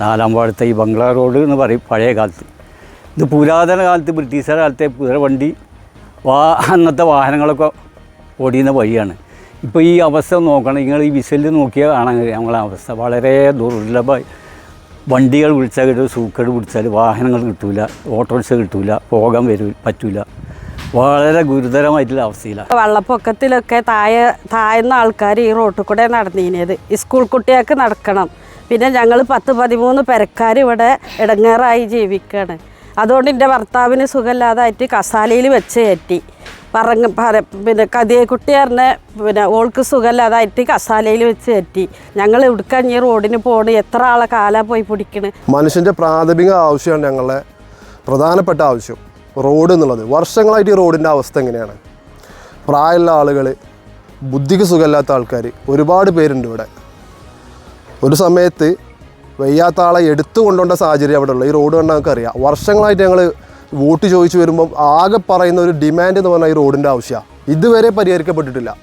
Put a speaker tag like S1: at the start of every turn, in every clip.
S1: നാലാം പാടത്തെ ഈ ബംഗ്ലാ റോഡ് എന്ന് പറയും പഴയ കാലത്ത്. ഇത് പുരാതന കാലത്ത് ബ്രിട്ടീഷുകാരുടെ കാലത്തെ കുതിരവണ്ടി വാ അന്നത്തെ വാഹനങ്ങളൊക്കെ ഓടിയുന്ന വഴിയാണ്. ഇപ്പോൾ ഈ അവസ്ഥ നോക്കണം. നിങ്ങൾ ഈ വിസലിൽ നോക്കിയാൽ കാണാൻ കഴിയും നമ്മളെ അവസ്ഥ. വളരെ ദുർലഭമായി വണ്ടികൾ വിളിച്ചാൽ കിട്ടും സൂക്കേട് പിടിച്ചാൽ വാഹനങ്ങൾ കിട്ടില്ല ഓട്ടോറിക്ഷ കിട്ടില്ല പോകാൻ വരൂ പറ്റൂല. വളരെ ഗുരുതരമായിട്ടുള്ള അവസ്ഥയിലാണ്
S2: വെള്ളപ്പൊക്കത്തിലൊക്കെ താഴെ താഴ്ന്ന ആൾക്കാർ ഈ റോട്ടിൽ കൂടെ ഈ സ്കൂൾ കുട്ടികൾക്ക് നടക്കണം. പിന്നെ ഞങ്ങൾ പത്ത് പതിമൂന്ന് പെരക്കാർ ഇവിടെ ഇടങ്ങേറായി ജീവിക്കുകയാണ് അതുകൊണ്ട് എന്റെ ഭർത്താവിന് സുഖമില്ലാതായിട്ട് കസാലയിൽ വെച്ച് കയറ്റി. പറങ്ങ പറ പിന്നെ കതിയെ കുട്ടി പറഞ്ഞ പിന്നെ ഓൾക്ക് സുഖമില്ലാതായിട്ട് കസാലയിൽ വെച്ച് കയറ്റി. ഞങ്ങൾ ഇവിടുക്കഞ്ഞ് റോഡിന് പോണ്. എത്ര ആളെ കാലാ പോയി പിടിക്കണ്?
S3: മനുഷ്യന്റെ പ്രാഥമിക ആവശ്യമാണ് ഞങ്ങളുടെ പ്രധാനപ്പെട്ട ആവശ്യം റോഡ് എന്നുള്ളത്. വർഷങ്ങളായിട്ട് ഈ റോഡിന്റെ അവസ്ഥ എങ്ങനെയാണ്? പ്രായമുള്ള ആളുകൾ ബുദ്ധിക്ക് സുഖമില്ലാത്ത ആൾക്കാർ ഒരുപാട് പേരുണ്ട് ഇവിടെ. ഒരു സമയത്ത് വയ്യാത്ത ആളെ എടുത്തു കൊണ്ടുപോകേണ്ട സാഹചര്യം അവിടെ ഉള്ളു. ഈ റോഡ് കണ്ടാൽ നമുക്ക് അറിയാം. വർഷങ്ങളായിട്ട് ഞങ്ങൾ വോട്ട് ചോദിച്ചു വരുമ്പം ആകെ പറയുന്ന ഒരു ഡിമാൻഡ് എന്ന് പറഞ്ഞാൽ ഈ റോഡിന്റെ ആവശ്യമാണ് ഇതുവരെ പരിഹരിക്കപ്പെട്ടിട്ടില്ല.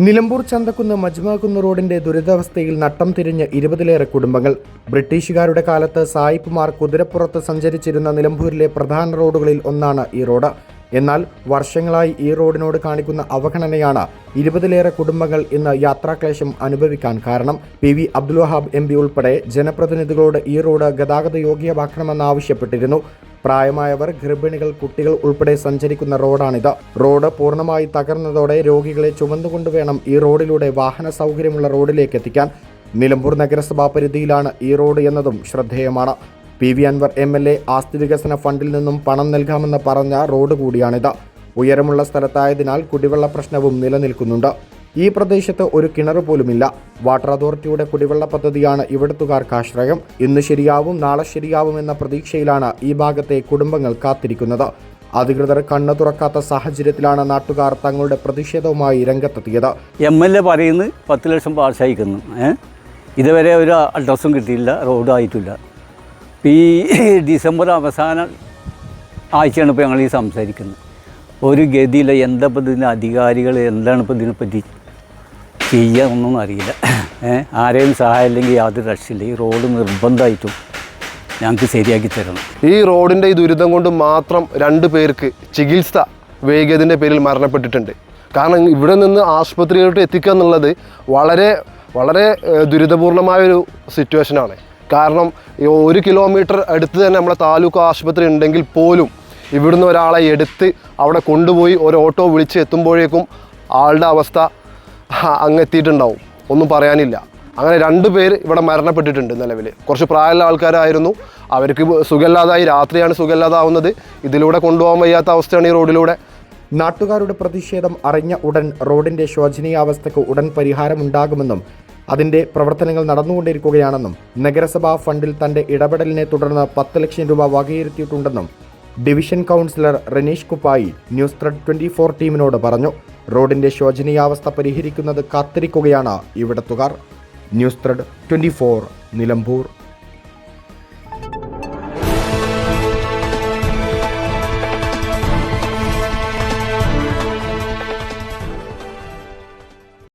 S4: നിലമ്പൂർ ചന്തക്കുന്ന് മജ്മാകുന്ന് റോഡിന്റെ ദുരിതാവസ്ഥയിൽ നട്ടം തിരിഞ്ഞ് ഇരുപതിലേറെ കുടുംബങ്ങൾ. ബ്രിട്ടീഷുകാരുടെ കാലത്ത് സായിപ്പുമാർ കുതിരപ്പുറത്ത് സഞ്ചരിച്ചിരുന്ന നിലമ്പൂരിലെ പ്രധാന റോഡുകളിൽ ഒന്നാണ് ഈ റോഡ്. എന്നാൽ വർഷങ്ങളായി ഈ റോഡിനോട് കാണിക്കുന്ന അവഗണനയാണ് ഇരുപതിലേറെ കുടുംബങ്ങൾ ഇന്ന് യാത്രാക്ലേശം അനുഭവിക്കാൻ കാരണം. P V Abdul Wahab M P ഉൾപ്പെടെ ജനപ്രതിനിധികളോട് ഈ റോഡ് ഗതാഗത യോഗ്യമാക്കണമെന്നാവശ്യപ്പെട്ടിരുന്നു പ്രായമായവർ ഗർഭിണികൾ കുട്ടികൾ ഉൾപ്പെടെ സഞ്ചരിക്കുന്ന റോഡാണിത്. റോഡ് പൂർണമായി തകർന്നതോടെ രോഗികളെ ചുമന്നുകൊണ്ട് വേണം ഈ റോഡിലൂടെ വാഹന സൗകര്യമുള്ള റോഡിലേക്ക് എത്തിക്കാൻ. നിലമ്പൂർ നഗരസഭാ പരിധിയിലാണ് ഈ റോഡ് എന്നതും ശ്രദ്ധേയമാണ്. P V Anvar M L A ആസ്തി വികസന ഫണ്ടിൽ നിന്നും പണം നൽകാമെന്ന് പറഞ്ഞ റോഡ് കൂടിയാണിത്. ഉയരമുള്ള സ്ഥലത്തായതിനാൽ കുടിവെള്ള പ്രശ്നവും നിലനിൽക്കുന്നുണ്ട്. ഈ പ്രദേശത്ത് ഒരു കിണർ പോലുമില്ല. വാട്ടർ അതോറിറ്റിയുടെ കുടിവെള്ള പദ്ധതിയാണ് ഇവിടുത്തുകാർക്ക് ആശ്രയം. ഇന്ന് ശരിയാവും നാളെ ശരിയാവും എന്ന പ്രതീക്ഷയിലാണ് ഈ ഭാഗത്തെ കുടുംബങ്ങൾ കാത്തിരിക്കുന്നത്. അധികൃതർ കണ്ണു തുറക്കാത്ത സാഹചര്യത്തിലാണ് നാട്ടുകാർ തങ്ങളുടെ പ്രതിഷേധവുമായി രംഗത്തെത്തിയത്.
S1: എം എൽ എ പറയുന്നത് പത്ത് ലക്ഷം പാർശയിക്കുന്നു ഇതുവരെ ഒരു അഡ്രസ്സും കിട്ടിയില്ല റോഡും ആയിട്ടില്ല ഈ ഡിസംബർ അവസാന ആഴ്ചയാണ് ഇപ്പോൾ ഞങ്ങൾ ഈ സംസാരിക്കുന്നത്. ഒരു ഗതിയില്ല എന്താ ഇപ്പോൾ ഇതിന്റെ അധികാരികൾ എന്താണ് ഇപ്പോൾ ഇതിനെപ്പറ്റി ചെയ്യുക ഒന്നും അറിയില്ല. ആരെയും സഹായം ഇല്ലെങ്കിൽ യാതൊരു രക്ഷയില്ല. ഈ റോഡ് നിർബന്ധമായിട്ടും ഞങ്ങൾക്ക് ശരിയാക്കി തരണം.
S3: ഈ റോഡിന്റെ ഈ ദുരിതം കൊണ്ട് മാത്രം രണ്ട് പേർക്ക് ചികിത്സ വൈകിയതിന്റെ പേരിൽ മരണപ്പെട്ടിട്ടുണ്ട്. കാരണം ഇവിടെ നിന്ന് ആശുപത്രിയിലോട്ട് എത്തിക്കുക എന്നുള്ളത് വളരെ വളരെ ദുരിതപൂർണമായൊരു സിറ്റുവേഷനാണ് കാരണം ഒരു കിലോമീറ്റർ അടുത്ത് തന്നെ നമ്മുടെ താലൂക്ക് ആശുപത്രി ഉണ്ടെങ്കിൽ പോലും ഇവിടുന്ന് ഒരാളെ എടുത്ത് അവിടെ കൊണ്ടുപോയി ഒരു ഓട്ടോ വിളിച്ച് എത്തുമ്പോഴേക്കും ആളുടെ അവസ്ഥ അങ്ങ് എത്തിയിട്ടുണ്ടാവും ഒന്നും പറയാനില്ല. അങ്ങനെ രണ്ട് പേര് ഇവിടെ മരണപ്പെട്ടിട്ടുണ്ട് നിലവിൽ കുറച്ച് പ്രായമുള്ള ആൾക്കാരായിരുന്നു. അവർക്ക് സുഖമില്ലാതായി. രാത്രിയാണ് സുഖമില്ലാതാവുന്നത്. ഇതിലൂടെ കൊണ്ടുപോകാൻ വയ്യാത്ത അവസ്ഥയാണ് ഈ റോഡിലൂടെ.
S4: നാട്ടുകാരുടെ പ്രതിഷേധം അറിഞ്ഞ ഉടൻ റോഡിന്റെ ശോചനീയാവസ്ഥയ്ക്ക് ഉടൻ പരിഹാരമുണ്ടാകുമെന്നും അതിന്റെ പ്രവർത്തനങ്ങൾ നടന്നുകൊണ്ടിരിക്കുകയാണെന്നും നഗരസഭാ ഫണ്ടിൽ തന്റെ ഇടപെടലിനെ തുടർന്ന് പത്ത് ലക്ഷം രൂപ വകയിരുത്തിയിട്ടുണ്ടെന്നും division councillor Ranish Kuppayi news thread twenty four ടീമിനോട് പറഞ്ഞു. റോഡിന്റെ ശോചനീയാവസ്ഥ പരിഹരിക്കുന്നത് കാത്തിരിക്കുകയാണ് ഇവിടത്തുകാർ. News thread twenty Nilambur.